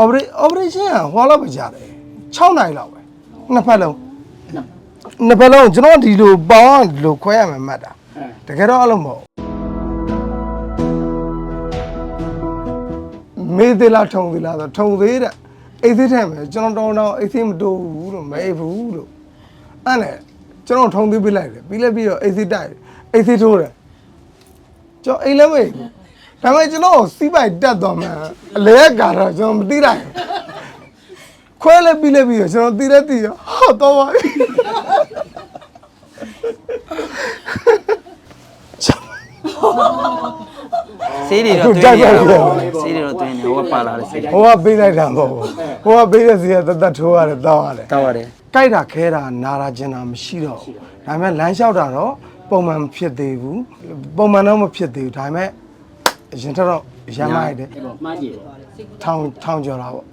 operation operation ကဟောလောက်ပဲကြာတယ်6နိုင်လောက်ပဲနှစ်ဖက်လုံးနှစ်ဖက်လုံးကျွန်တော်ဒီလိုပေါင်းဒီလိုခွဲရမယ်မှတ်တာတကယ်တော့အဲ့လိုမဟုတ်မေးသေးလားထုံသေးလားဆိုထုံသေးတဲ့အိတ်သေးထဲမှာကျွန်တော်တောင်းတောင်းအိတ်သေးမတိုးဘူးလို့မအိတ်ဘူးလို့အဲ့နဲ့ကျွန်တော်ထုံသေးပြလိုက်တယ်ပြီးလဲပြီးတော့အိတ်သေးတိုက်အိတ်သေးထိုးတယ်ကျွန်တော်အိတ်လည်းမအိတ်ဘူး ဒါပေမဲ့ကျွန်တော်စီးပိုက်တက်သွားမှအလဲကတော့ကျွန်တော်မသိလိုက်ဘူးခွဲလဲပြီးလဲပြီးတော့ကျွန်တော်သိလဲသိရောဟောတော့ပါပြီဆေးတွေတော့တွင်းနေရတော့ဆေးတွေတော့တွင်းနေဟိုကပါလာတယ်ဆေးတွေဟိုကပေးလိုက်တာမဟုတ်ဘူးဟိုကပေးတဲ့စီကတသက်ထိုးရတယ်တောင်းရတယ်တောက်ရတယ်ကြိုက်တာခဲတာနာတာကျင်တာမရှိတော့ဘူးဒါပေမဲ့လမ်းလျှောက်တာတော့ပုံမှန်မဖြစ်သေးဘူးပုံမှန်တော့မဖြစ်သေးဘူးဒါပေမဲ့ အရင်ထက်တော့ရမ်းလိုက်တယ်အဲ့တော့မှားကြည့်ပါထောင်ထောင်ကျော်တာပေါ့